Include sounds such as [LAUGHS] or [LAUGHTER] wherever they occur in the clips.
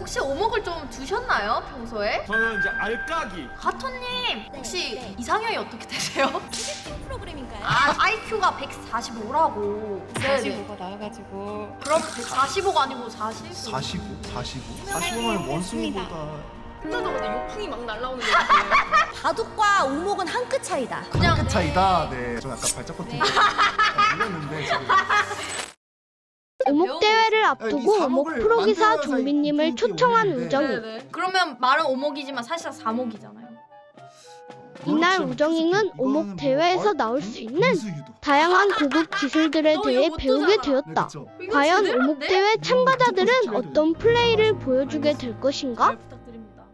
혹시 오목을 좀 두셨나요 평소에? 저는 이제 알까기. 가토님 혹시 네. 이상형이 어떻게 되세요? 프로그램인가요? 아 IQ가 145라고. 45가 나와가지고 그럼 145가 아니고 40? 45? 45? 45면 원숭이보다 혼자서 근데 욕풍이 막 날라오는 거 같아요. [LAUGHS] 바둑과 오목은 한 끗 차이다. 그냥 끝 차이다. 네, 좀 약간 발작 버튼 [LAUGHS] 눌렸는데 지금. 오목 대회를 아, 이 앞두고 오목 프로기사 이 초청한. 우정이 네네. 그러면 말은 오목이지만 사실상 사목이잖아요. 이날. 우정잉은 오목 뭐 대회에서 얼- 나올 수 있는. 다양한 고급 기술들에 너 대해 이거 배우게. 네, 되었다. 이거 과연? 오목 대회 참가자들은 어떤 플레이를 보여주게 될 것인가? 부탁드립니다.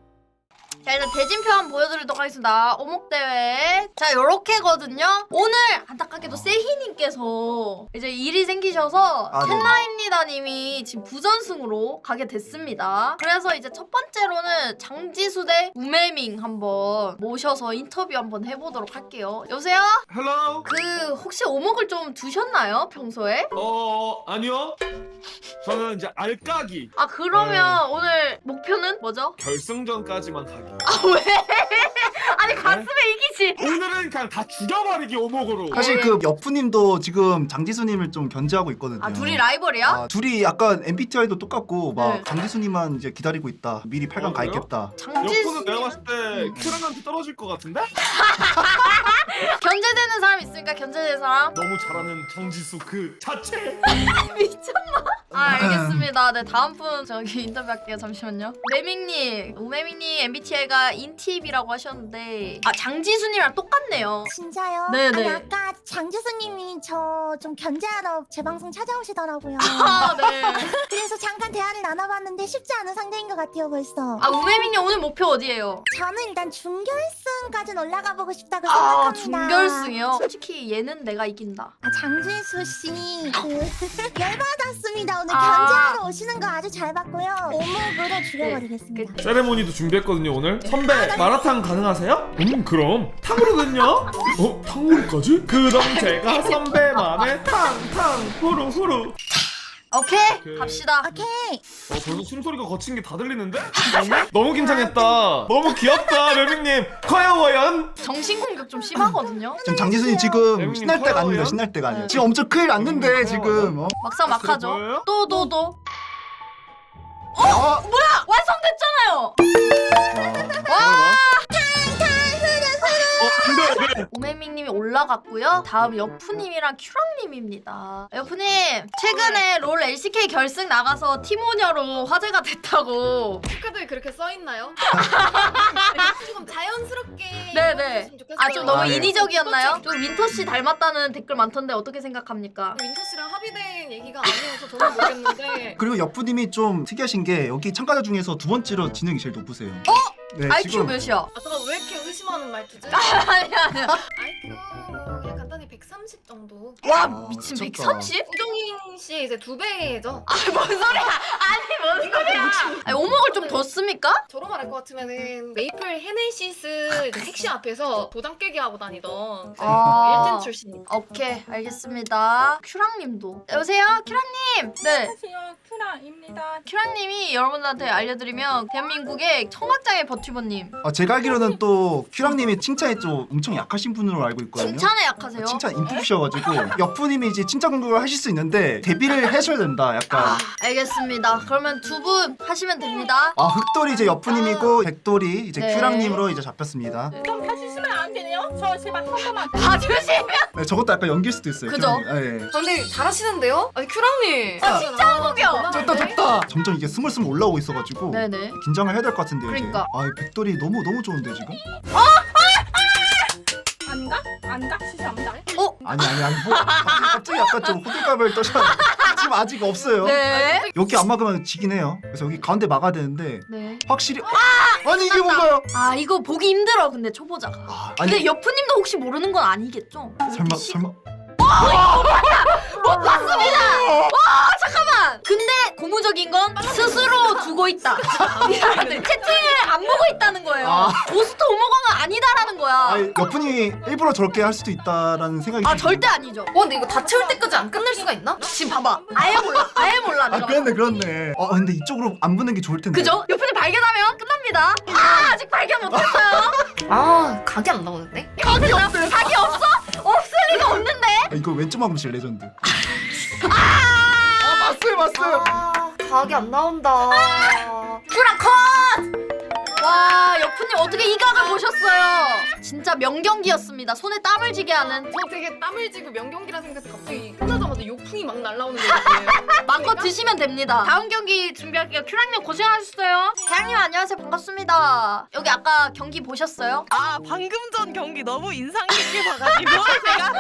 자 일단 대진표 한번 보여드리도록 하겠습니다. 오목대회. 자 요렇게거든요. 오늘 안타깝게도 세희님께서 이제 일이 생기셔서 아, 네. 텔라입니다님이 지금 부전승으로 가게 됐습니다. 그래서 이제 첫 번째로는 장지수 대 우매밍 한번 모셔서 인터뷰 한번 해보도록 할게요. 여보세요? 헬로. 그 혹시 오목을 좀 두셨나요 평소에? 어 아니요. 저는 이제 알까기. 아 그러면 오늘 목표는 뭐죠? 결승전까지만 가기. 아 왜? [LAUGHS] 아니 갔으면 이기지. 오늘은 그냥 다 죽여버리기 오목으로. 사실 그 여프님도 지금 장지수님을 좀 견제하고 있거든요. 아 둘이 라이벌이야? 아, 둘이 약간 MBTI도 똑같고 막 네. 장지수님만 이제 기다리고 있다. 미리 8강 어, 그래요? 가있겠다. 장지수 여포는 내가 봤을 때 음. 큐랑한테 떨어질 것 같은데? [LAUGHS] 견제되는 사람 있으니까 견제되는 사람? 너무 잘하는 장지수 그 자체. [LAUGHS] 미쳤나? 아 알겠습니다. 네 다음 분 저기 인터뷰할게요. 잠시만요. 매밍님, 오매밍님 MBTI가 인팁이라고 하셨는데 아 장지수님이랑 똑같네요. 진짜요? 네네. 아니 아까 장지수님이 저 좀 견제하러 제 방송 찾아오시더라고요. [LAUGHS] 아 네. 그래서 잠깐 대화를 나눠봤는데 쉽지 않은 상대인 것 같아요 벌써. 아 오매밍님 오늘 목표 어디예요? 저는 일단 중결승까지는 올라가 보고 싶다고 아 생각합니다. 중결승이요? 솔직히 얘는 내가 이긴다. 아, 장지수 씨 그 [LAUGHS] 열받았습니다. 오늘 아. 견제하러 오시는 거 아주 잘 봤고요. 오목으로 죽여버리겠습니다. 그- 세레모니도 준비했거든요 오늘. 선배 마라탕 가능하세요? 음 그럼 탕후루는요? 어 탕후루까지? 그럼 제가 선배만의 탕탕 후루 후루. 오케이 오케이. 갑시다. 오케이. 어 벌써 숨소리가 거친 게 다 들리는데? [LAUGHS] 너무 긴장했다. 너무 귀엽다 멜빙님. 커요워연. 정신 공격 좀 심하거든요. 지금 장지수님 지금 대웅님 신날 때가 아닙니다. 커요예요? 신날 때가 아니에요. 네. 지금 엄청 큰일 났는데 대웅님 지금. 어? 막상 막하죠. 또또 또. 아, 완성됐잖아요. 와. 네. 오메밍님이 올라갔고요. 다음 여푸님이랑 큐랑님입니다. 여푸님 최근에 롤 LCK 결승 나가서 티모녀로 화제가 됐다고. 축하들 그렇게 써 있나요? [LAUGHS] 조금 자연스럽게 네네. 해주셨으면 좋겠어요. 아 좀 너무 아, 예. 인위적이었나요? 좀 윈터 씨 닮았다는 댓글 많던데 어떻게 생각합니까? 윈터 씨랑 합의된 얘기가 아니어서 저는 모르겠는데 [LAUGHS] 그리고 여프님이 좀 특이하신 게 여기 참가자 중에서 두 번째로 지능이 제일 높으세요. 어? 네, IQ 몇이야? 아 잠깐 왜 이렇게 의심하는 말투지? [LAUGHS] 아니야 아니야. 간단히 130 정도. 와 아, 미친 미쳤다. 130? 우정인 씨 이제 두 배죠. 아뭔 소리야? 아니 뭔 소리야? 아니 오목을 좀 뒀습니까? 저로 말할 것 같으면은 메이플 헤네시스 이제 택시 앞에서 도장 깨기 하고 다니던 그 아. 일진 출신. 오케이 알겠습니다. 큐랑님도 여보세요 큐랑님. 네. 안녕하세요 큐라입니다. 큐랑님이 여러분들한테 알려드리면 대한민국의 청각장애 버튜버님 아, 제가 알기로는 또 큐랑님이 칭찬에 좀 엄청 약하신 분으로 알고 있거든요. 칭찬에 약하세요. 칭찬 인프셔가지고 여프님이 이제 칭찬 공격을 하실 수 있는데 데뷔를 하셔야 된다. 약간. 아, 알겠습니다. 그러면 두 분 하시면 됩니다. 아 흑돌이 이제 여프님이고 백돌이 이제 네. 큐랑님으로 이제 잡혔습니다. 좀 봐주시면 안 되네요? 저 제발 한 번만. 봐주시면 네, 저것도 약간 연기일 수도 있어요. 그죠? 큐랑님. 아, 예. 아, 근데 잘하시는데요? 아니 큐랑님. 아, 진짜 한국이요. 좋다 좋다. 점점 이게 스물스물 올라오고 있어가지고 네네. 긴장을 해야 될 것 같은데요. 그러니까. 이제. 아 백돌이 너무 너무 좋은데 지금? 안 가? 안가? 진짜 안가? 아니 아니 아니 뭐 갑자기 약간 좀 호들갑을 떠셔. 지금 아직 없어요. 네. 여기 안 막으면 지긴 해요. 그래서 여기 가운데 막아야 되는데 네. 확실히 아니 이게 뭔가요? 아 이거 보기 힘들어 근데 초보자가. 아, 근데 아니 여프님도 혹시 모르는 건 아니겠죠? 설마 시- 설마 못 봤습니다. 근데 고무적인 건 스스로 두고 있다. 이 사람들 채팅을 안 보고 있다는 거예요. 아. 고스트 오모가가 아니다라는 거야. 아니 여푼이 일부러 저렇게 할 수도 있다라는 생각이 아 좀- 절대 아니죠. 어 근데 이거 다 채울 때까지 안 끝낼 수가 있나? 지금 봐봐. 아예 몰라. 아예 몰라. 아 내가. 그렇네 그렇네 어 근데 이쪽으로 안 붙는 게 좋을 텐데 그죠? 옆에 발견하면 끝납니다. 아 아직 발견 못했어요. 아 각이 안 나오는데? 각이 없어. 각이 없어? 없을 리가 없는데. 아, 이거 왼쪽 막음실 레전드 아 봤어요 봤어요 아 각이 안 나온다. 와 여프님 어떻게 이 각을 보셨어요? 진짜 명경기였습니다. 손에 땀을 쥐게 하는. 저 되게 땀을 쥐고 명경기라 생각해서 갑자기 끝나자마자 욕풍이 막 날라오는 거 같아요. [LAUGHS] 마음껏 드시면 됩니다. 다음 경기 준비할게요. 큐랑님 고생하셨어요. 대장님 안녕하세요. 반갑습니다. 여기 아까 경기 보셨어요? 아 방금 전 경기 너무 인상 깊게 봐가지고 [LAUGHS] 제가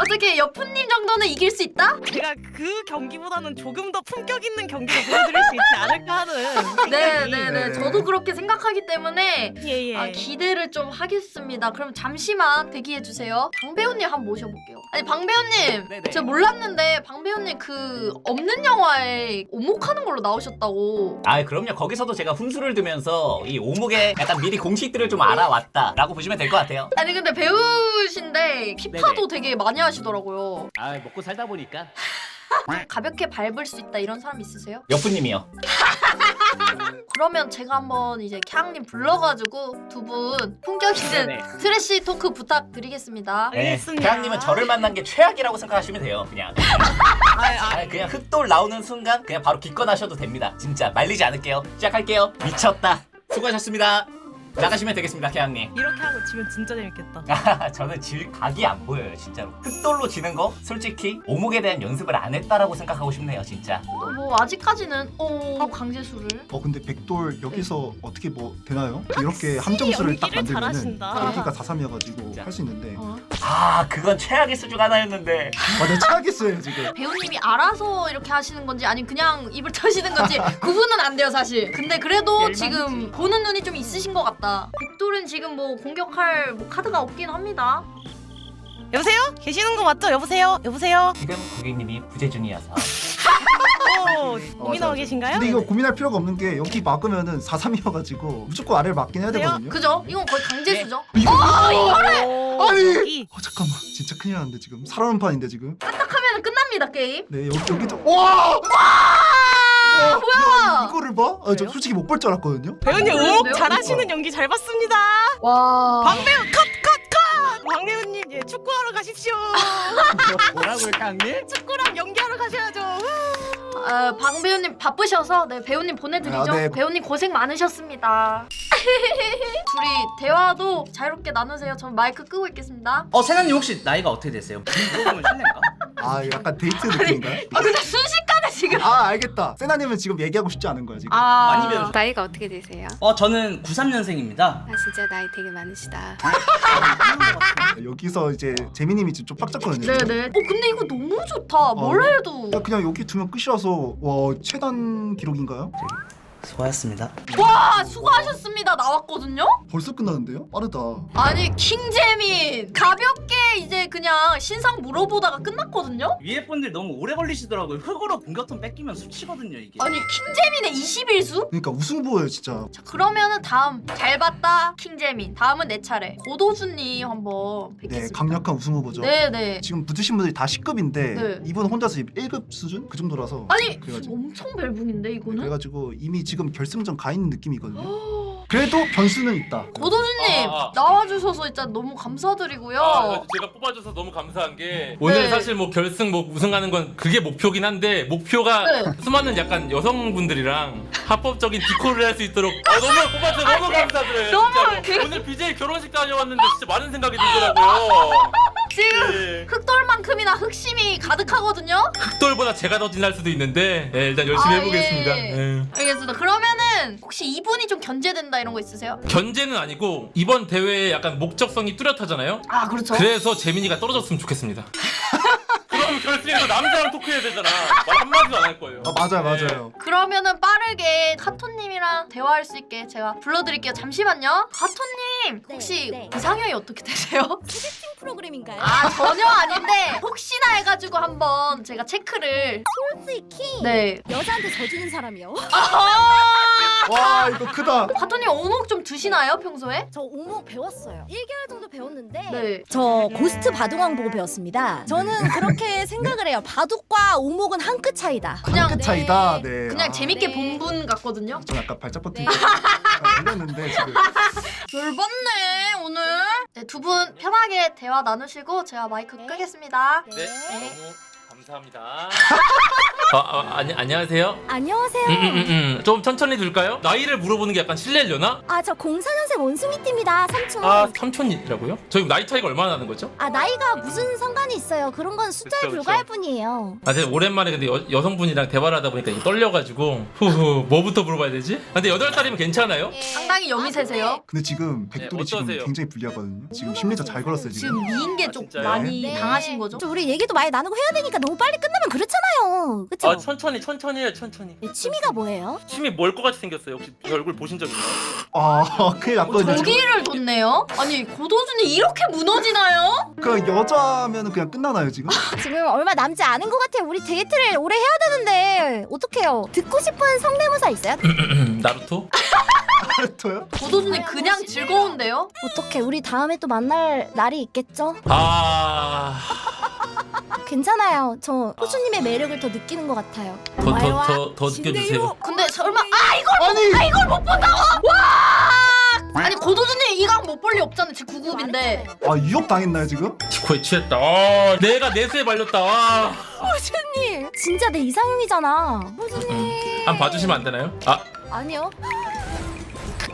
어떻게 여프님 정도는 이길 수 있다? 제가 그 경기보다는 조금 더 품격 있는 경기를 보여드릴 수 있지 않을까 하는 네, 생각이 네, 네. 네. 저도 그렇게 생각하기 때문에 예예 아, 기대를 좀 하겠습니다. 그럼 잠시만 대기해 주세요. 방 배우님 한번 모셔볼게요. 아니 방 배우님, 네네. 제가 몰랐는데 방 배우님 그 없는 영화에 오목하는 걸로 나오셨다고. 아 그럼요 거기서도 제가 훈수를 두면서 이 오목의 약간 미리 공식들을 좀 알아왔다라고 보시면 될 것 같아요 아니 근데 배우신데 피파도 되게 많이 하시더라고요. 아 먹고 살다 보니까 [LAUGHS] 가볍게 밟을 수 있다 이런 사람 있으세요? 여프님이요 [LAUGHS] 그러면 제가 한번 이제 캬님 불러가지고 두 분 품격 있는 네네. 트래시 토크 부탁드리겠습니다. 알겠습니다. 대장님은 저를 만난 게 최악이라고 생각하시면 돼요 그냥. 아, 아, 아, 그냥 흑돌 나오는 순간 그냥 바로 기권하셔도 됩니다. 진짜 말리지 않을게요. 시작할게요. 미쳤다. 수고하셨습니다 나가시면 되겠습니다 태양님. 이렇게 하고 지면 진짜 재밌겠다. [LAUGHS] 저는 질 각이 안 보여요 진짜로. 흑돌로 지는 거 솔직히 오목에 대한 연습을 안 했다라고 생각하고 싶네요 진짜. 뭐 아직까지는 오 강제수를 어 근데 백돌 여기서 어떻게 뭐 되나요? 이렇게 한 점수를 딱 연기를 만들면은 잘하신다. 여기가 4-3이어가지고 진짜. 할수 있는데. 어. 아 그건 최악의 수중 하나였는데. 맞아 최악했어요 지금. 배우님이 알아서 이렇게 하시는 건지 아니면 그냥 입을 터시는 건지 구분은 안 돼요 사실. 근데 그래도 지금 보는 눈이 좀 있으신 것 같다 백돌은 지금 뭐 공격할 뭐 카드가 없긴 합니다 여보세요? 계시는 거 맞죠? 여보세요? 여보세요? 지금 고객님이 부재중이어서 오 고민하고. 계신가요? 근데 이거 고민할 필요가 없는 게 여기 막으면은 4-3이어가지고 무조건 아래를 막긴 해야 그래요? 되거든요 그죠? 이건 거의 강제수죠 이거 오, 아니! 여기. 어 잠깐만 진짜 큰일 났는데 지금 살아오는 판인데 지금 하면 끝납니다 게임 네 여기 여기도 와 아 뭐야 이거를 봐? 아, 저 그래요? 솔직히 못 볼 줄 알았거든요 배우님 그래요? 잘하시는 연기 잘 봤습니다 와 박배우 컷컷 컷 박배우님 예, 축구하러 가십시오 [LAUGHS] 뭐라고요 깡님? [LAUGHS] 축구랑 연기하러 가셔야죠 아, 방 배우님 바쁘셔서 네 배우님 보내드리죠. 아, 네. 배우님 고생 많으셨습니다. [LAUGHS] 둘이 대화도 자유롭게 나누세요. 전 마이크 끄고 있겠습니다. 어 세나님 혹시 나이가 어떻게 되세요? 물어보면 실례인가? 아 약간 데이트 느낌인가요? 아 근데 순식간에 지금 아 알겠다 세나님은 지금 얘기하고 싶지 않은 거야 지금 아 많이 배우셨- 나이가 어떻게 되세요? 어 저는 93년생입니다. 아 진짜 나이 되게 많으시다. [LAUGHS] 여기서 이제 재민님이 지금 좀 빡짝거리네요 네네. 어 근데 이거 너무 좋다. 뭘 어. 해도 야, 그냥 여기 두면 끝이라서 와 최단 기록인가요? 수고하셨습니다. 와 수고하셨습니다 나왔거든요. 벌써 끝나는데요? 빠르다 아니 킹재민 가볍게 이제 그냥 신상 물어보다가 끝났거든요. 위에 분들 너무 오래 걸리시더라고요. 흙으로 공격통 뺏기면 수치거든요 이게. 아니 킹재민의 21수? 그러니까 우승부예요 진짜 자 그러면은 다음 잘 봤다 킹재민 다음은 내 차례 고도준님 한번 네 뵙겠습니다. 강력한 우승 후보죠 네네. 지금 붙으신 분들이 다 10급인데 네. 이분 혼자서 1급 수준? 그 정도라서 아니 그래가지고. 엄청 벨붕인데 이거는 그래가지고 이미 지금 결승전 가 있는 느낌이거든요 그래도 변수는 있다 고도준님 아. 나와주셔서 진짜 너무 감사드리고요. 아, 제가 뽑아줘서 너무 감사한 게 오늘 네. 사실 뭐 결승 뭐 우승하는 건 그게 목표긴 한데 목표가 네. 수많은 약간 여성분들이랑 합법적인 디코를 할 수 있도록 어, 너무 뽑아줘서 너무 감사드려요. 너무 진짜로. 그- 오늘 BJ 결혼식 다녀왔는데 진짜 많은 생각이 들더라고요. 지금 네. 흑돌만큼이나 흑심이 가득하거든요. 흑돌보다 제가 더 진할 수도 있는데 네, 일단 열심히 아, 해보겠습니다. 예. 네. 알겠습니다. 그러면은 혹시 이분이 좀 견제된다 이런 거 있으세요? 견제는 아니고 이번 대회에 약간 목적성이 뚜렷하잖아요. 아 그렇죠. 그래서 재민이가 떨어졌으면 좋겠습니다. [LAUGHS] 그럼 결승에서 남자랑 토크해야 되잖아. 말 한마디도 안 할 거예요. 아 맞아요 네. 맞아요 그러면 빠르게 카토님이랑 대화할 수 있게 제가 불러드릴게요. 잠시만요. 카토님 서슬님 혹시 네. 이상형이 어떻게 되세요? [LAUGHS] 소개팅 프로그램인가요? 아 전혀 아닌데 혹시나 해가지고 한번 제가 체크를 솔직히 네 여자한테 져주는 사람이요. 와 이거 크다. 가토님 오목 좀 드시나요 평소에? 저 오목 배웠어요. 1개월 정도 배웠는데 네 저 고스트 바둑왕 보고 배웠습니다. 저는 그렇게 [LAUGHS] 생각을 해요. 바둑과 오목은 한 끗 차이다. 그냥 한끗 차이다. 네. 그냥 아, 재밌게 네. 본 분 같거든요 저 약간 발작 버튼 네. 눌렀는데 지금. [LAUGHS] 열받네 오늘 네, 두 분 편하게 대화 나누시고 제가 마이크 네. 끄겠습니다 네. 너무 감사합니다. 아, 아 아니 안녕하세요. 안녕하세요. 음, 음, 음, 음. 좀 천천히 둘까요? 나이를 물어보는 게 약간 실례려나? 아 저 04년생 원숭이띠입니다. 삼촌. 아 삼촌이라고요? 저희 나이 차이가 얼마나 나는 거죠? 아 나이가 무슨 상관이 있어요. 그런 건 숫자에 그쵸, 불과할 그쵸. 뿐이에요. 아, 제가 오랜만에 근데 여, 여성분이랑 대화를 하다 보니까 이게 떨려가지고 후후 뭐부터 물어봐야 되지? 아, 근데 여덟 살이면 괜찮아요? 상당히 여미세세요 근데 지금 백돌이 지금 어떠세요? 굉장히 불리하거든요. 지금 심리전 잘 걸었어요 지금. 지금 미인 게 아, 좀 진짜요? 많이 네. 당하신 거죠? 좀 우리 얘기도 많이 나누고 해야 되니까 너무 빨리 끝나면 그렇잖아요. 그쵸? 아 천천히 천천히 해요 천천히. 네, 취미가 뭐예요? 침이 뭘것 같이 생겼어요? 혹시 제 얼굴 보신 적 있나요? 아 [LAUGHS] 큰일 났거든요. 지금. 저기를 뒀네요? 아니 고도준이 이렇게 무너지나요? 그 여자면은 그냥 끝나나요 지금? 지금 얼마 남지 않은 것 같아요. 우리 데이트를 오래 해야 되는데 어떡해요? 듣고 싶은 성대모사 있어요? [CLEARS THROAT] 나루토? 저요? 고도준이 그냥 즐거운데요? 어떡해? 우리 다음에 또 만날 날이 있겠죠? 아... 괜찮아요. 저 호주님의 매력을 더 느끼는 것 같아요. 더 더 더 더 느껴주세요. 근데 설마 아 이걸 아니 아 이걸 못 본다고? 와! 아니 고도준이 이강 못 볼 리 없잖아 지금 9급인데 아 유혹 당했나요 지금? 치코에 취했다. 아, 내가 내수에 말렸다. 아. 호주님 진짜 내 이상형이잖아. 호주님 음, 한번 봐주시면 안 되나요? 아 아니요.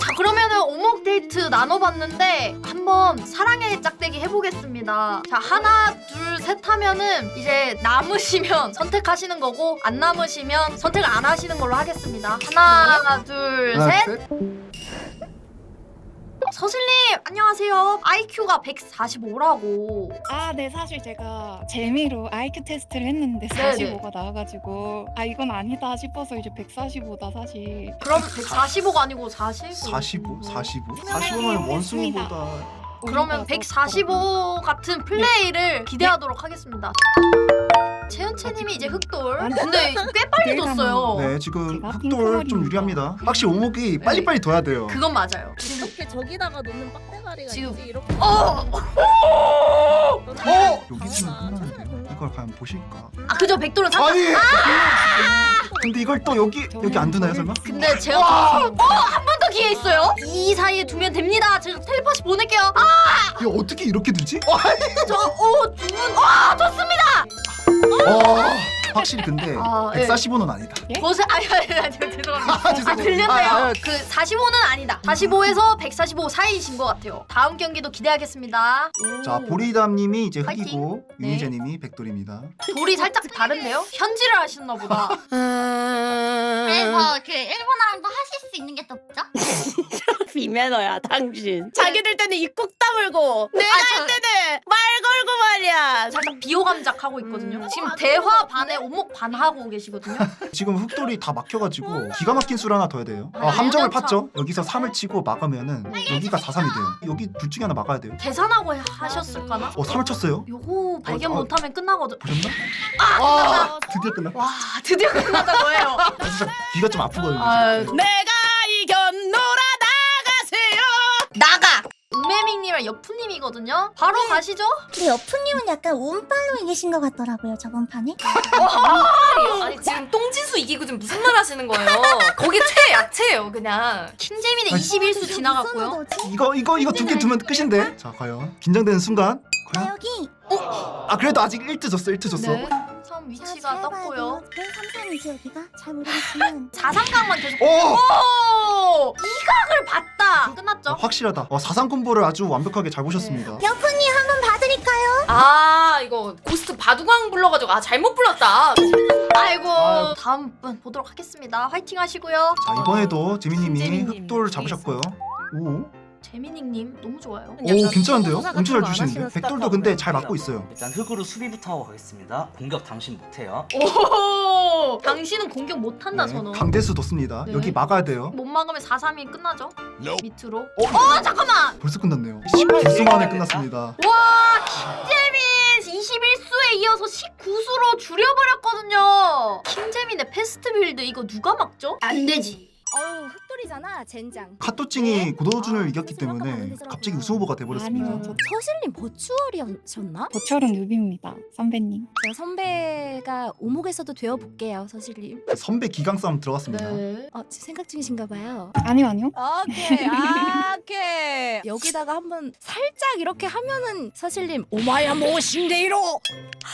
자 그러면은 오목 데이트 나눠봤는데 한번 사랑의 짝대기 해보겠습니다. 자 하나 둘 셋 하면은 이제 남으시면 [LAUGHS] 선택하시는 거고 안 남으시면 선택을 안 하시는 걸로 하겠습니다. 하나 둘 하나, 셋. 셋. 서슬님 안녕하세요 IQ가 145라고 아, 네, 사실 제가 재미로 IQ 테스트를 했는데 네네. 45가 나와가지고 아 이건 아니다 싶어서 이제 145다 사실. 그럼 145가 아니고 40? 45? 45? 45면 원숭이보다 그러면 145 같은 플레이를 기대하도록 하겠습니다. 채연채님이 이제 흑돌. 근데 꽤 빨리 뒀어요. 네 지금 제가 흑돌 핑크머리입니다. 좀 유리합니다. 확실히 오목이 빨리빨리 둬야 돼요. 그건 맞아요. 이렇게 저기다가 놓는 빡대가리가 지금- 있지 이렇게 어! 어! 여기 있으면 끝나는데 이걸 과연 보실까? 아 그죠 백돌은 살짝. 아니! 근데 이걸 또 여기 여기 안 두나요 설마? 근데 제가 어! 한 번 더 기회 있어요. 이 사이에 두면 됩니다. 제가 텔레파시 보낼게요. 아! 이거 어떻게 이렇게 두지? 저, 오, 두 분, 와, 좋습니다! 어, 확실히 근데 아, 예. 145는 아니다. 보세, 아니, 아니, 아니, 죄송합니다. 아, 죄송해요. 아, 들렸네요. 아, 아. 그 45는 아니다. 45에서 145 사이이신 것 같아요. 다음 경기도 기대하겠습니다. 오. 자 보리담님이 이제. 흑이고 네. 윤희재님이 백돌입니다. 돌이 살짝 다른데요? 현질을 하셨나 보다. 그래서 그 일본어랑도 하실 수 있는 게 또 없죠? [LAUGHS] 비매너야 당신 자기들 때는 입국 다물고 내가 할 때는 말 걸고 말이야 살짝 비호감작 하고 있거든요. 지금 대화 반에 오목 반 하고 계시거든요. [LAUGHS] 지금 흑돌이 다 막혀가지고 기가 막힌 수를 하나 더 해야 돼요. 아, 함정을 팠죠? 여기서 3을 치고 막으면은 여기가 4, 3이 돼요. 여기 둘 중에 하나 막아야 돼요. 계산하고 하셨을까나? 어 3을 쳤어요? 요거 발견 어, 어. 못하면 끝나거든. 보셨나? 아 드디어 끝나. 와 드디어 끝났다고 해요. 아, 진짜 귀가 좀 아프거든요. 지금. 내가 나가. 우메밍님이랑 여푸님이거든요. 바로 가시죠. 근데 여프님은 약간 운빨로 이기신 것 같더라고요 저번 판에. 아니 지금 똥지수 이기고 지금 무슨 말 하시는 거예요? 거기 최약체예요 그냥. 킹재민의 아니, 21수 지나갔고요. 이거 이거 이거 두 개 두면 끝인데. 자 과연 긴장되는 순간. 나 과연? 여기 아 그래도 아직 1트 졌어 1트 졌어. 네. 참 위치가 떴고요. 왜 3, 3이지 여기가? 잘 모르겠지만 [LAUGHS] 4상강만 계속. 오! 오! 이각을 봤다. 끝났죠? 확실하다. 와 사상 콤보를 아주 완벽하게 잘 보셨습니다. 여프님 한번 봐드릴까요? 아 이거 고스트 바둑왕 불러가지고 아 잘못 불렀다. 아이고. 아유. 다음 분 보도록 하겠습니다. 화이팅 하시고요. 자 이번에도 재민님이 김재민님 흑돌 잡으셨고요. 오. 재민이님 너무 좋아요. 오 괜찮은데요? 엄청 잘 주시는데 백돌도 근데 잘 맞고 있어요 일단 흙으로 수비부터 하고 가겠습니다. 공격 당신 못해요. 오, 당신은 공격 못한다 네, 선호. 강대수 뒀습니다 네. 여기 막아야 돼요 못 막으면 4-3이 끝나죠? 밑으로. 어, 잠깐만. 벌써 끝났네요 12수 만에 끝났습니다 와 김재민 21수에 이어서 19수로 줄여버렸거든요. 김재민의 패스트 빌드 이거 누가 막죠? 안 되지. 어우 흑 돌이잖아 젠장. 카토찡이 고도준을 아, 이겼기 때문에. 갑자기 우승 후보가 돼버렸습니다 아니요, 저 서실님 버추얼이셨나? 버철은 유비입니다. 선배님. 제가 선배가 오목에서도 되어 볼게요 서실님. 선배 기강 싸움 들어갔습니다 네. 어 지금 생각 중이신가 봐요. 아니요, 아니요. 오케이 오케이 여기다가 한번 살짝 이렇게 하면은 서실님 오마야 모신데이로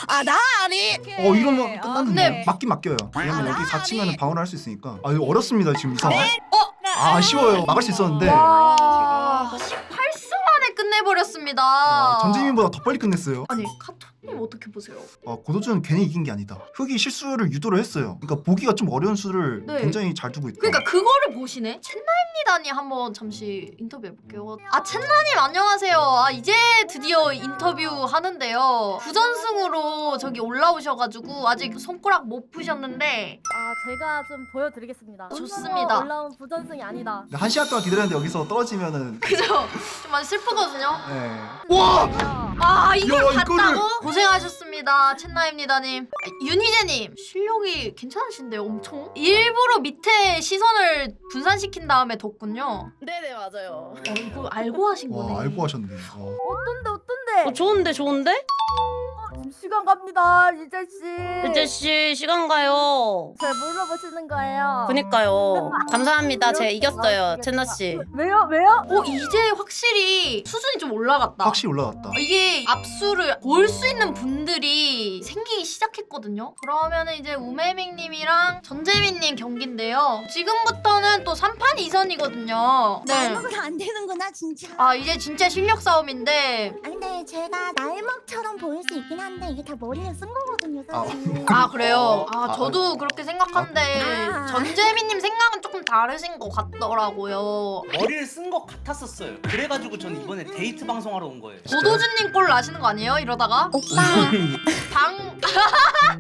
아나 아니 어 이러면 끝났는데 근데- 맞긴 맡겨요 왜냐면 아, 여기 아니. 4치면 방어를 할 수 있으니까 아 이거 어렵습니다 지금 이 상황 어? 아 아쉬워요. 막을 수 있었는데. 와. 18수 만에 끝내버렸습니다. 아, 전재민보다 더 빨리 끝냈어요. 아니 카 토님 어떻게 보세요? 아, 고도준은 괜히 이긴 게 아니다 흑이 실수를 유도를 했어요 그러니까 보기가 좀 어려운 수를 네. 굉장히 잘 두고 있다 그러니까 그거를 보시네. 첸나입니다니 한번 잠시 인터뷰 해 볼게요. 아 첸나님 안녕하세요. 아 이제 드디어 인터뷰 하는데요. 부전승으로 저기 올라오셔가지고 아직 손가락 못 푸셨는데 아 제가 좀 보여드리겠습니다. 좋습니다. 올라온 부전승이 아니다. 한 시간 동안 기다렸는데 여기서 떨어지면은 그죠? 좀 많이 슬프거든요. 네. 와! 아 이걸 야, 봤다고? 이거를- 고 생하셨습니다 첸나입니다님 아, 윤희재님 실력이 괜찮으신데요 엄청? 일부러 밑에 시선을 분산시킨 다음에 뒀군요 네네 맞아요. 어 이거 알고 하신 거네 와 알고 하셨네 어. 어떤데 어떤데? 어, 좋은데 좋은데? 시간 갑니다 이재 씨. 이제 씨 시간 가요. 제 물어보시는 거예요. 그니까요. [LAUGHS] 감사합니다. 제가 이겼어요, 채나 씨. 왜요 왜요? 어 이제 확실히 수준이 좀 올라갔다 확실히 올라갔다 이게 압수를 볼 수 있는 분들이 생기기 시작했거든요. 그러면은 이제 우메밍님이랑 전재민님 경기인데요. 지금부터는 또 3판 2선이거든요. 네. 날먹은 안 되는구나 진짜. 아 이제 진짜 실력 싸움인데 아 근데 제가 날먹처럼 보일 수 있긴 한데 이게 다 머리에 쓴 거거든요 사실. 아 그래요? 아 아, 저도 그렇게 생각하는데 아. 전재민님 생각은 조금 다르신 것 같더라고요. 머리를 쓴 것 같았었어요. 그래가지고 전 이번에 데이트 방송하러 온 거예요. 고도준님 꼴 나시는 거 아니에요? 이러다가 오빠 방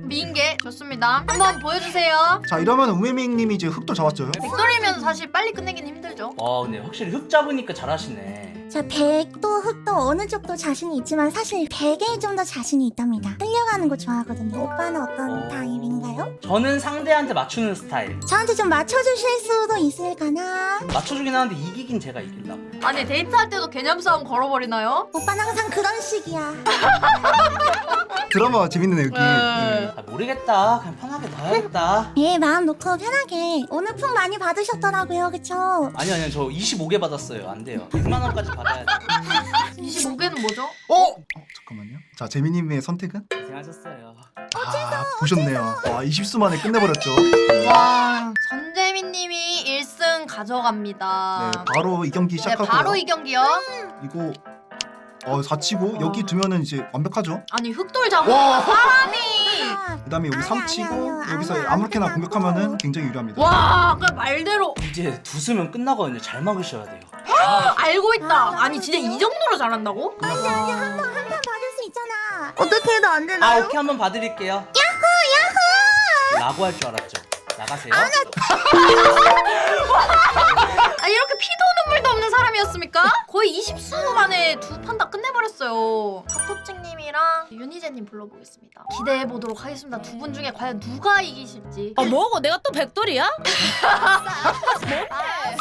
미인계 좋습니다. 한번 보여주세요. 자 이러면 우메밍님이 이제 흑도 잡았죠 빅토리면 사실 빨리 끝내긴 힘들죠. 와 근데 확실히 흙 잡으니까 잘하시네. 저 백도 흑도 어느 쪽도 자신이 있지만 사실 백에 좀 더 자신이 있답니다. 끌려가는 거 좋아하거든요. 오빠는 어떤 어. 타입인가요? 저는 상대한테 맞추는 스타일. 저한테 좀 맞춰주실 수도 있을까나? 맞춰주긴 하는데 이기긴 제가 이긴다고. 아니 데이트할 때도 개념 싸움 걸어버리나요? 오빠는 항상 그런 식이야. [LAUGHS] 드라마 재밌는 여기 네. 네. 아, 모르겠다. 그냥 편하게 놔야겠다. 예, 마음 놓고 편하게. 오늘 품 많이 받으셨더라고요, 그쵸? 아니 아니요 저 25개 받았어요. 안 돼요. 100만 원까지 받아야 돼. [LAUGHS] 25개는 뭐죠? 어? 어? 잠깐만요 자 재민님의 선택은? 고생하셨어요. 아 보셨네요 와 20수 만에 끝내버렸죠 와 전재민님이 1승 가져갑니다. 네 바로 이 경기 네, 시작하고요 바로 이 경기요. 이거 어 4치고 여기 두면은 이제 완벽하죠 아니 흑돌 잡은 와 사람이 그 다음에 여기 아니, 3 아니, 치고 아니요. 여기서 아니, 아무렇게나 공격하면은. 굉장히 유리합니다 와, 그 말대로 이제 두 수면 끝나거든요. 잘 막으셔야 돼요. 알고 있다. 아니 진짜 이 정도로 잘한다고? 아니, 아니, 한 번, 한 번 받을 수 있잖아. 어떻게 해도 안아 오케이 한번 봐드릴게요. 야호 야호. 라고 할 줄 알았죠. 나가세요. [LAUGHS] 아 이렇게 피도 눈물도 없는 사람이었습니까? 거의 20수 만에 두 판 다 끝내버렸어요. 카토찡님이랑 윤희재님 불러보겠습니다. 기대해 보도록 하겠습니다. 두 분 중에 과연 누가 이기실지. 아 뭐고? 내가 또 백돌이야?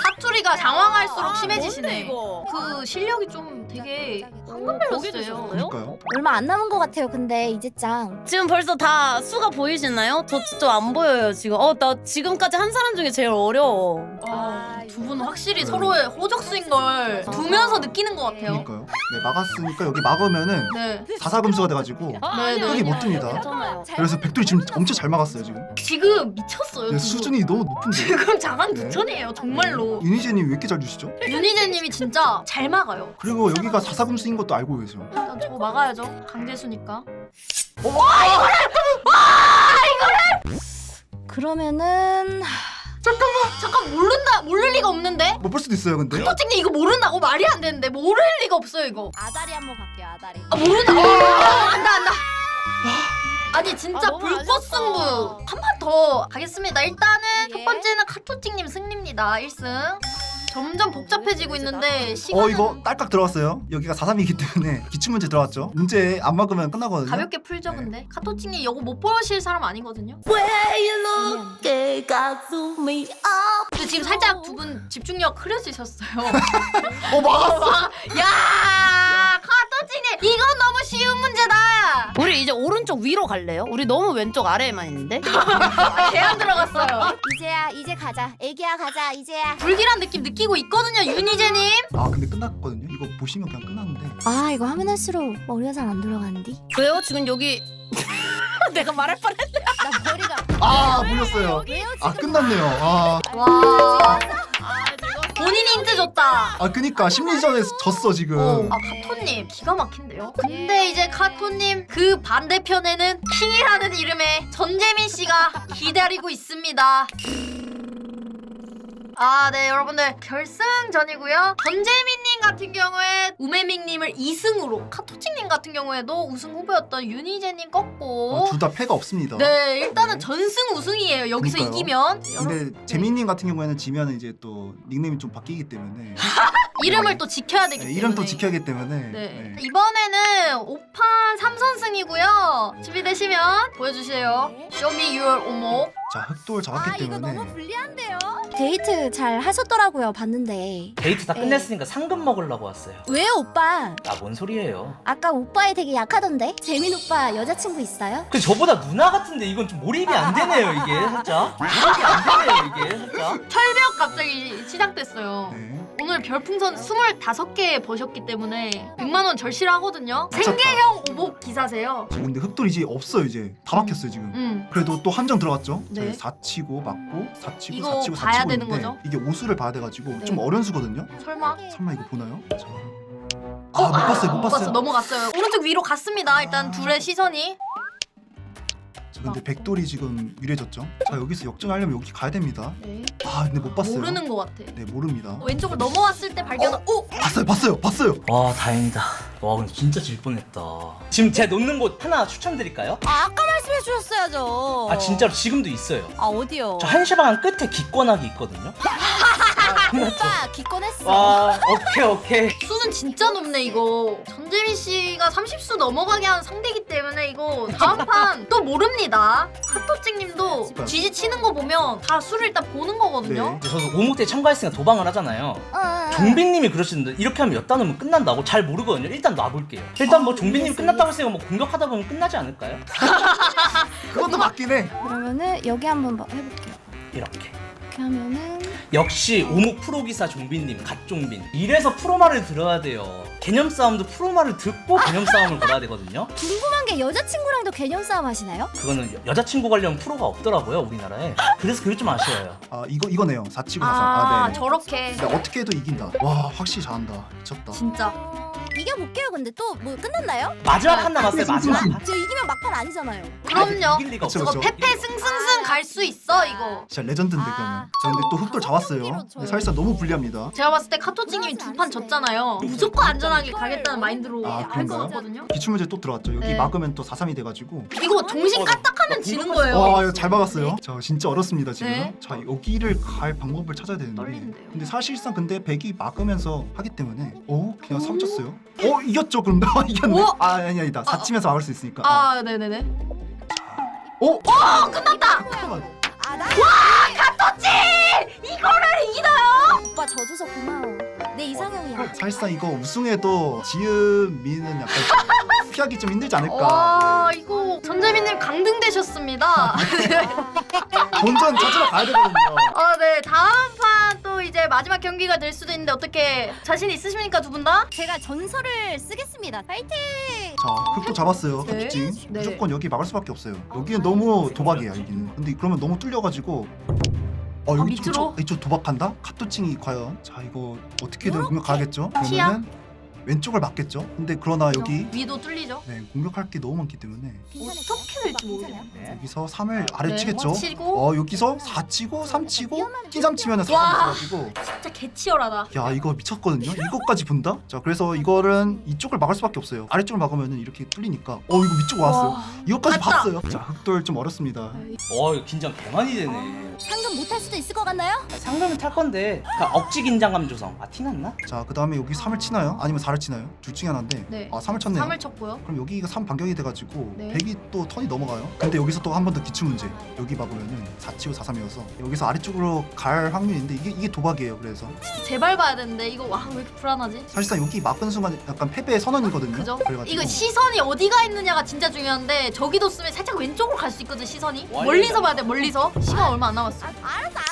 사투리가 장황할수록 아, 심해지시네. 이거? 그 실력이 좀 되게 거기 황금벨로스예요. 드셨어요? 그러니까요 얼마 안 남은 것 같아요, 근데 이제 짱. 지금 벌써 다 수가 보이시나요? 저 진짜 안 보여요 지금. 어나 지금까지 한 사람 중에 제일 어려워. 아, 두 분은 확실히 네. 서로의 호적수인 걸 두면서 느끼는 것 같아요. 그러니까요 네 막았으니까 여기 막으면은 네. 사사금수가 돼가지고 아, 네, 네. 흑이 못 뜹니다. 괜찮아요. 그래서 백돌이 지금 엄청 잘 막았어요 지금 지금 미쳤어요. 네, 두 분. 수준이 너무 높은데 지금 장안 네. 부천이에요. 정말로. 유니제님 왜 이렇게 잘 주시죠? 윤희재님이 진짜 잘 막아요. 그리고 여기가 사사금수인 것도 알고 계세요 일단 저거 막아야죠. 강재수니까. 그러면은 잠깐 모른다 모를 리가 없는데 못 볼 수도 있어요 근데 솔직히 이거 모른다고 말이 안 되는데 모를 리가 없어요 이거. 아다리 한번 갈게요 아다리. 아 모른다. 아, 안다 안다. 아니 진짜 아, 너무 불꽃 아쉽다. 승부 한 판 더 가겠습니다. 일단은 예. 첫 번째는 카토찡님 승리입니다. 1승. 점점 복잡해지고 있는데 시간은 어 이거 딸깍 들어갔어요 여기가 4-3이기 때문에 [LAUGHS] 기출 문제 들어갔죠 문제 안 막으면 끝나거든요 가볍게 풀죠 근데 카토찡님 이거 못 보실 사람 아니거든요. Where you look, got me up. 근데 지금 살짝 두 분 집중력 흐려지셨어요. [LAUGHS] 어 막았어 [LAUGHS] 야 카토찡님 이건 너무 쉬운 문제다. 우리 이제 오른쪽 위로 갈래요? 우리 너무 왼쪽 아래에만 있는데? [LAUGHS] 아, 제안 들어갔어요. 이제야 이제 가자. 애기야 가자. 이제야. 불길한 느낌 느끼고 있거든요 윤희재님. 아 근데 끝났거든요 이거 보시면 그냥 끝났는데 아 이거 하면 할수록 머리가 잘 안 돌아가는데. 왜요? 지금 여기 [LAUGHS] 내가 말할 뻔했네. 나 머리가. 아 보셨어요 아 끝났네요 아, 와. 본인이 힌트 줬다. 아 그니까 심리전에서 졌어 지금 어, 아 카토님 기가 막힌데요. 근데 이제 카토님 그 반대편에는 킹이라는 이름의 전재민 씨가 기다리고 있습니다. 아, 네, 여러분들 결승전이고요. 전재민님 같은 경우에 우메밍님을 2승으로, 카토칭님 같은 경우에도 우승 후보였던 윤희재님 꺾고. 어, 둘다 패가 없습니다 네, 일단은 전승 우승이에요. 여기서 그러니까요. 이기면 근데 재민님 같은 경우에는 지면 이제 또 닉네임이 좀 바뀌기 때문에 [LAUGHS] 이름을 또 지켜야 되기 네, 때문에. 이름 또 지켜야기 때문에 네. 네. 이번에는 5판 3선승이고요. 준비되시면 보여주세요. Show me your 오목. 자 흑돌 잡았기 때문에 불리한데요. 데이트 잘 하셨더라고요. 봤는데. 데이트 다 네. 끝냈으니까 상금 먹으려고 왔어요. 왜요 오빠? 아 뭔 소리예요? 아까 오빠에 되게 약하던데. 재민 오빠 여자친구 있어요? 그 저보다 누나 같은데 이건 좀 몰입이 안 되네요 이게 살짝 몰입이 안 되네요 시작됐어요. 네. 오늘 별풍선 25개 버셨기 때문에 100만 원 절실하거든요. 미쳤다. 생계형 오목 기사세요. 지금 근데 흑돌 이제 없어요 이제 다 막혔어요 지금 음. 그래도 또 한정 들어갔죠 네. 네. 4치고 맞고 4치고 이거 4치고 봐야 4치고 되는 있는데 거죠? 이게 오수를 봐야 돼가지고 네. 좀 어려운 수거든요 설마? 설마 이거 보나요? 자. 어, 아못 봤어요 못못 봤어요 넘어갔어요. 오른쪽 위로 갔습니다. 일단 아. 둘의 시선이. 자, 근데 백돌이 지금 유리해졌죠 자 여기서 역전하려면 여기 가야 됩니다 네. 아 근데 못 봤어요 모르는 것 같아. 네 모릅니다 왼쪽으로 넘어왔을 때 발견. 오! 봤어요 봤어요 봤어요 와 다행이다 와 근데 진짜 질 뻔했다 지금 제가 놓는 곳 하나 추천드릴까요? 아, 아까 말씀해 주셨어야죠. 아 진짜로 지금도 있어요 아 어디요? 저 한시방 끝에 기권하기 있거든요 [LAUGHS] 오빠 기권했어. 와 오케이 오케이 수는 진짜 높네 이거. 전재민 씨가 30수 넘어가게 하는 상대이기 때문에 이거 다음 [LAUGHS] 판 또 모릅니다. 카토찡님도 지지 치는 거 보면 다 수를 일단 보는 거거든요. 네. 저도 오목대 참가했으니까 도방을 하잖아요 어, 어, 어. 종빈님이 그러시는데 이렇게 하면 엿다 놓으면 끝난다고 잘 모르거든요 일단 놔볼게요 일단 뭐 종빈님 끝났다고 했으니까 뭐 공격하다 보면 끝나지 않을까요? [LAUGHS] 그것도 맞긴 해 그러면은 여기 한번 봐- 해볼게요. 이렇게 이렇게 하면은 역시 오목 프로기사 종빈님 갓종빈. 이래서 프로말을 들어야 돼요. 개념 싸움도 프로말을 듣고 개념 [LAUGHS] 싸움을 걸어야 되거든요. 궁금한 게 여자친구랑도 개념 싸움 하시나요? 그거는 여- 여자친구 관련 프로가 없더라고요 우리나라에. 그래서 그게 좀 아쉬워요. 아 이거 이거네요. 4치고 4사 아, 아, 네. 저렇게. 근데 어떻게 해도 이긴다. 와 확실히 잘한다. 미쳤다. 진짜. 어, 이겨볼게요. 근데 또 뭐 끝났나요? 마지막 한 남았어요 마지막 한 저 이기면 막판 아니잖아요. 그럼요. 이길 리가 없어 저거 그쵸. 페페 승승승 갈 수 있어 이거. 진짜 레전드인데 아, 그러면 자 근데 또 흑돌 잡았어요 근데 사실상 너무 불리합니다 제가 봤을 때 카토찡님이 두 판 졌잖아요. 무조건 안전하게 가겠다는 마인드로 아, 할 것 그런가요? 같거든요. 기출문제 또 들어왔죠 여기 네. 막으면 또 4-3이 돼가지고 이거 정신 까딱하면 지는 거예요. 와 이거 잘 막았어요 자 진짜 어렵습니다 지금 네. 자 여기를 갈 방법을 찾아야 되는데 떨리는데요. 근데 사실상 근데 백이 막으면서 하기 때문에 어 그냥 3 쳤어요 어 이겼죠 그럼 나 [LAUGHS] 이겼네 오! 아 아니 아니다 4 아, 치면서 막을 수 있으니까 아. 아, 네네네. 어? 어, 끝났다! 잠깐만 아 나. 카토찡! 이거를 이기나요? 오빠 져줘서 고마워. 내 이상형이야. 사실상 이거 우승해도 지은 미는 약간 [LAUGHS] 피하기 좀 힘들지 않을까 와, 이거 전재민님 강등되셨습니다. [LAUGHS] 본전 찾으러 가야 되거든요 아, 네. 다음 판 또 이제 마지막 경기가 될 수도 있는데 어떻게 자신 있으십니까, 두 분 다? 제가 전설을 쓰겠습니다. 파이팅! 자 흑도 잡았어요 네. 흑진 네. 무조건 여기 막을 수밖에 없어요 여기는 너무 도박이야 여기는 근데 그러면 너무 뚫려가지고 어 아, 여기 밑으로? 좀, 이쪽 도박한다? 카토칭이 과연 자 이거 어떻게든? 공격 가겠죠? 치아? 그러면은 왼쪽을 막겠죠. 근데 그러나 여기 위도 뚫리죠. 네, 공격할 게 너무 많기 때문에 어떻게 될지 모르겠네. 네. 여기서 3을 아래 네, 치겠죠. 치고. 어 여기서 4 치고 3 치고 T3 치면은 4 와. 있어가지고 진짜 개치열하다. 야 이거 미쳤거든요. 이거까지 본다? 자 그래서 이거는 이쪽을 막을 수밖에 없어요. 아래쪽을 막으면은 이렇게 뚫리니까 어 이거 위쪽 왔어요. 와. 이거까지 갔다. 봤어요. 자 흑돌 좀 어렵습니다. 어 이거 긴장 개 많이 되네. 상금 못할 수도 있을 것 같나요? 상금은 탈 건데 그냥 억지 긴장감 조성. 아 티났나? 자 그 다음에 여기 3을 치나요? 아니면 4를 치나요? 둘 중에 하나인데 네. 아 3을 쳤네요. 3을 쳤고요. 그럼 여기가 3 반경이 돼가지고 네. 100이 또 턴이 넘어가요. 근데 여기서 또 한 번 더 기출 문제. 여기 막으면은 4 치고 4 3이어서 여기서 아래쪽으로 갈 확률이 있는데 이게 이게 도박이에요. 그래서 제발 봐야 되는데 이거 와 왜 이렇게 불안하지? 사실상 여기 막은 순간 약간 패배의 선언이거든요. 그죠? 그래가지고 이거 시선이 어디가 있느냐가 진짜 중요한데 저기도 쓰면 살짝 왼쪽으로 갈 수 있거든 시선이. 멀리서 봐야 돼 멀리서. 시간 얼마 안 남았어. 알았어 알았어.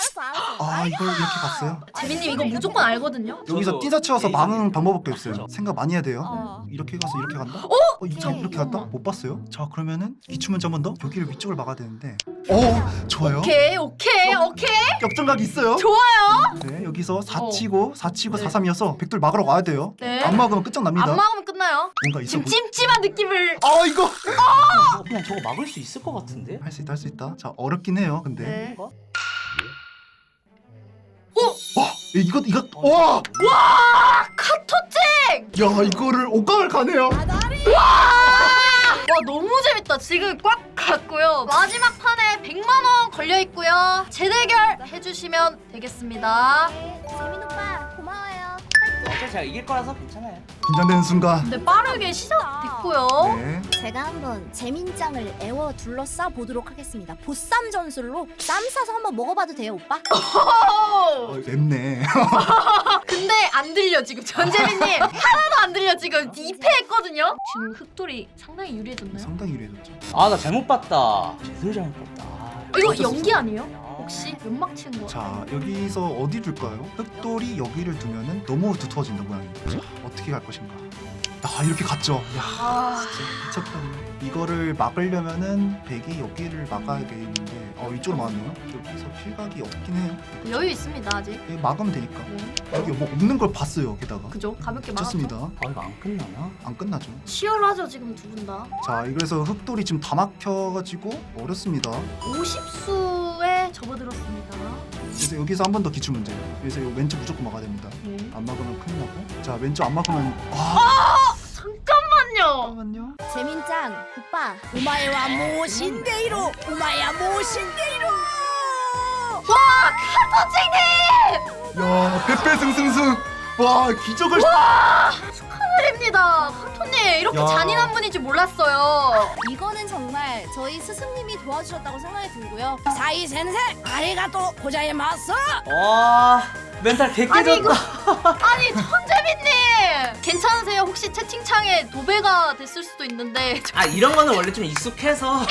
아 이걸 이렇게 갔어요? 재민님 이거 무조건 알거든요. 여기서 저도 띠자 예전에 막는 방법밖에 없어요. 그죠. 생각 많이 해야 돼요. 어. 이렇게 가서 이렇게 간다? 어? 어, 이, 참, 이렇게 갔다? 못 봤어요? 자 그러면은 기출문제 한번 더? 여기를 위쪽을 막아야 되는데 어 좋아요 오케이 오케이 오케이 역전각이 있어요 좋아요. 네 여기서 4 어. 치고 4 치고 네. 4 3이어서 백돌 막으러 와야 돼요 네. 안 막으면 끝장납니다 안 막으면 끝나요. 뭔가 있어 지금 보... 찜찜한 느낌을. 아 이거 어, 그냥 저거 막을 수 있을 것 같은데? 할 수 있다 할 수 있다 자 어렵긴 해요 근데 네. 와 이거 이거 와! 와 카토잭. 야 이거를 옥강을 가네요 와 너무 재밌다. 지금 꽉 갔고요. 마지막 판에 100만 원 걸려 있고요. 재대결 해주시면 되겠습니다. 재민 오빠. 어차피 제가 이길 거라서 괜찮아요. 긴장되는 순간 근데 빠르게 시작됐고요. 네 제가 한번 재민짱을 애워 둘러싸 보도록 하겠습니다. 보쌈 전술로 쌈 싸서 한번 먹어봐도 돼요 오빠? 어, 맵네 [LAUGHS] 근데 안 들려 지금 전재민님 [LAUGHS] 하나도 안 들려 지금 2패 했거든요. 지금 흑돌이 상당히 유리해졌나요? 상당히 유리해졌죠 아 나 잘못 봤다. 제대로 잘못 봤다. 아, 이거 어쩔 수 연기 없어. 아니에요? 혹시 연막 치는 거? 자 여기서 어디 둘까요? 흑돌이 여기를 두면은 너무 두터워진다 모양이 자 어떻게 갈 것인가 아 이렇게 갔죠 야 아, 진짜 미쳤다 이거를 막으려면은 백이 여기를 막아야 되는데 어 이쪽으로 막았네요 여기서 필각이 없긴 해요 여유 있습니다 아직. 여기 막으면 되니까 네. 여기 뭐 없는 걸 봤어요 게다가 그죠? 가볍게 막았죠. 미쳤습니다 아 이거 안 끝나나? 안 끝나죠 치열하죠 지금 두 분 다. 자 이래서 흑돌이 지금 다 막혀가지고 어렵습니다 50수에 접어들었습니다. 그래서 여기서 한 번 더 기출 문제. 그래서 이 왼쪽 무조건 막아야 됩니다. 네. 안 막으면 큰일 나고. 자 왼쪽 안 막으면 아! 잠깐만요. 잠깐만요. 재민짱 오빠 오마에와 모신데이로 오마에와 모신데이로! 카토쟁님 야 빼빼 승승승 와 기적을 축하드립니다. 카토님 이렇게 야. 잔인한 분인 줄 몰랐어요. 이거는 정말 저희 스승님이 도와주셨다고 생각이 들고요 사이 센세 아리가 또 고자이마스 와 멘탈 개 아니 이거 깨졌다. [LAUGHS] 아니 천재민님 괜찮으세요? 혹시 채팅창에 도배가 됐을 수도 있는데 아 이런 거는 원래 좀 익숙해서.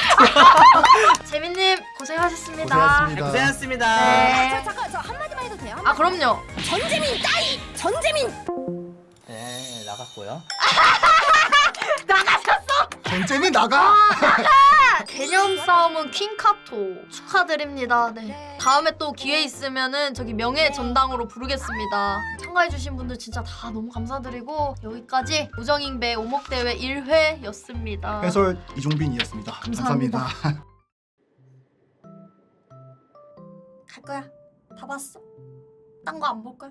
[LAUGHS] 재민님 고생하셨습니다. 고생하셨습니다 고생하셨습니다. 네. 저 잠깐 저 한마디만 해도 돼요? 아 그럼요. 전재민 따이 전재민 네 나갔고요. [LAUGHS] 나가셨어. 전잼이 나가 [LAUGHS] 개념 싸움은 킹카토 축하드립니다. 네. 다음에 또 기회 있으면은 저기 명예 전당으로 부르겠습니다. 참가해주신 분들 진짜 다 너무 감사드리고 여기까지 우정잉배 오목대회 1회였습니다. 해설 이종빈이었습니다 감사합니다. 감사합니다. 갈 거야. 다 봤어. 딴 거 안 볼 거야.